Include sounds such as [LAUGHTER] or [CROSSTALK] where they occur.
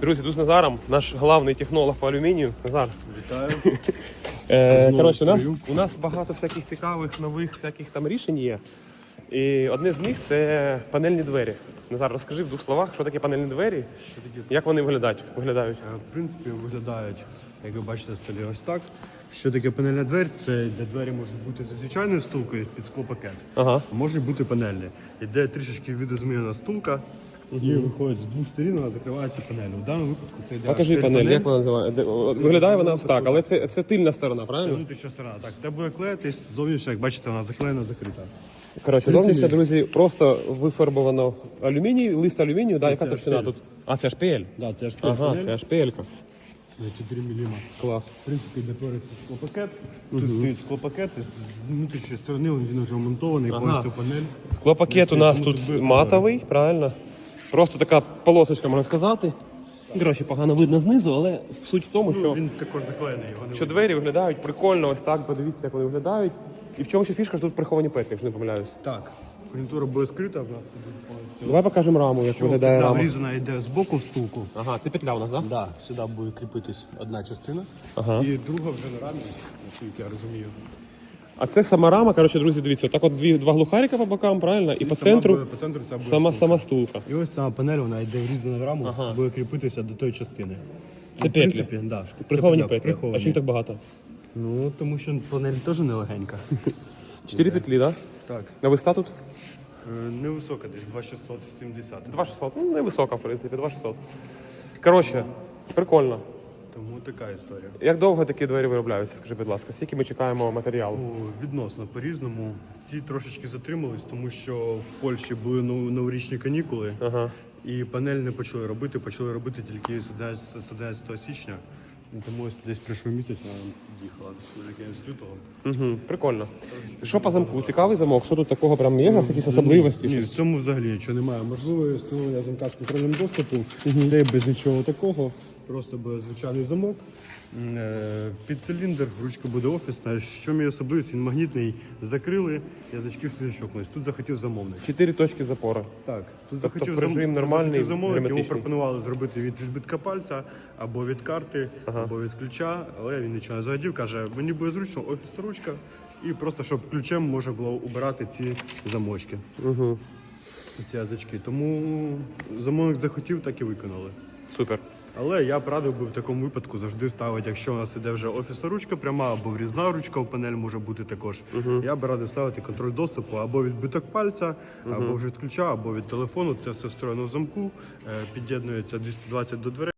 Друзі, тут з Назаром, наш главний технолог по алюмінію. Назар. Вітаю. [LAUGHS] Е, коротше, у нас, у нас багато всяких цікавих нових всяких там рішень є. І одне з них це панельні двері. Назар, розкажи в двох словах, що таке панельні двері, як вони виглядають. виглядають. Е, В принципі, виглядають, як ви бачите, на столі ось так. Що таке панельна дверь? Це де двері можуть бути за звичайною стулкою під склопакет. Ага. А можуть бути панельні. Іде трішечки видозмінена стулка, і виходить з двох сторін, вона закривається панелью. В даному випадку це йде Покажи панель, як вона називає? Де- о, Виглядає вона так, але це, це тильна сторона, Це правильно? внутрішня сторона. Так, це буде клеїтись зовнішня, як бачите, вона заклеєна, закрита. Коротше, зовнішня, друзі, просто вифарбовано алюміній, лист алюмінію, да, яка це товщина тут? А, це HPL. Да, це аж Ага, це HPL-ка. на 4 мм. Клас. В принципі, йде перед склопакет. Тут стоїть склопакет, і з внутрішньої сторони він вже вмонтований, повністю панель. Склопакет у нас тут матовий, правильно? Просто така полосочка, можна сказати. Коротше, погано видно знизу, але суть в тому, Ну, що, він також заклеєний, його не що двері виглядають прикольно, ось так, подивіться, як вони виглядають. І в чому ще фішка, що тут приховані петлі, якщо не помиляюсь. Так, фурнітура буде скрита, в нас. Давай покажемо раму, як виглядає рама. врізана йде з боку в стулку. Ага, це петля у нас, так? Да? Да, сюди буде кріпитись одна частина, Ага. і друга вже на рамі, наскільки я розумію. А це сама рама, коротше, друзі, дивіться, так от дві, два глухарика по бокам, правильно? І, по Сама центру буде- по центру ця буде сама, стулка. сама стулка. І ось сама панель, вона йде врізана в раму, буде кріпитися до тої частини. Це В петлі. принципі, да. Приховані Да, петлі. приховані. А чому їх так багато? Ну, тому що панель теж нелегенька. [LAUGHS] Чотири петлі, так? Так. Да? Виста тут? Е, Невисока десь 2670. 2600. Ну, невисока, в принципі, 2600. Коротше, прикольно. Тому така історія. Як довго такі двері виробляються, скажи, будь ласка, скільки ми чекаємо матеріалу? Ну, відносно по-різному. Ці трошечки затримались, тому що в Польщі були новорічні канікули, Ага. і панель не почали робити, почали робити тільки з 11 січня. Тому ось десь пройшов місяць, вона їхала кінець лютого. Угу, прикольно. Що по замку? Цікавий замок? Що тут такого прям є? Якісь особливості? Ні, в цьому взагалі нічого немає. Можливо, встановлення замка з контрольним доступом, це без нічого такого. Просто буде звичайний замок. Е, Під циліндр, ручка буде офісна. Що мій особливість, він магнітний. Закрили, язички всі щокнулись. Тут захотів замовник. Чотири точки запору. Так, тут Тобто захотів режим зам- нормальний, захотів замовник, йому пропонували зробити від відбитка пальця або від карти, або від ключа, але він нічого не загадів. Каже, мені буде зручно офісна ручка, і просто щоб ключем можна було убирати ці замочки, Угу. ці язички. Тому замовник захотів, так і виконали. Супер. Але я б радив би в такому випадку завжди ставити, якщо у нас іде вже офісна ручка пряма, або врізна ручка в панель може бути також. Я б радив ставити контроль доступу або відбиток пальця, або вже від ключа, або від телефону. Це все встроєно в замку, е, під'єднується 220 до дверей.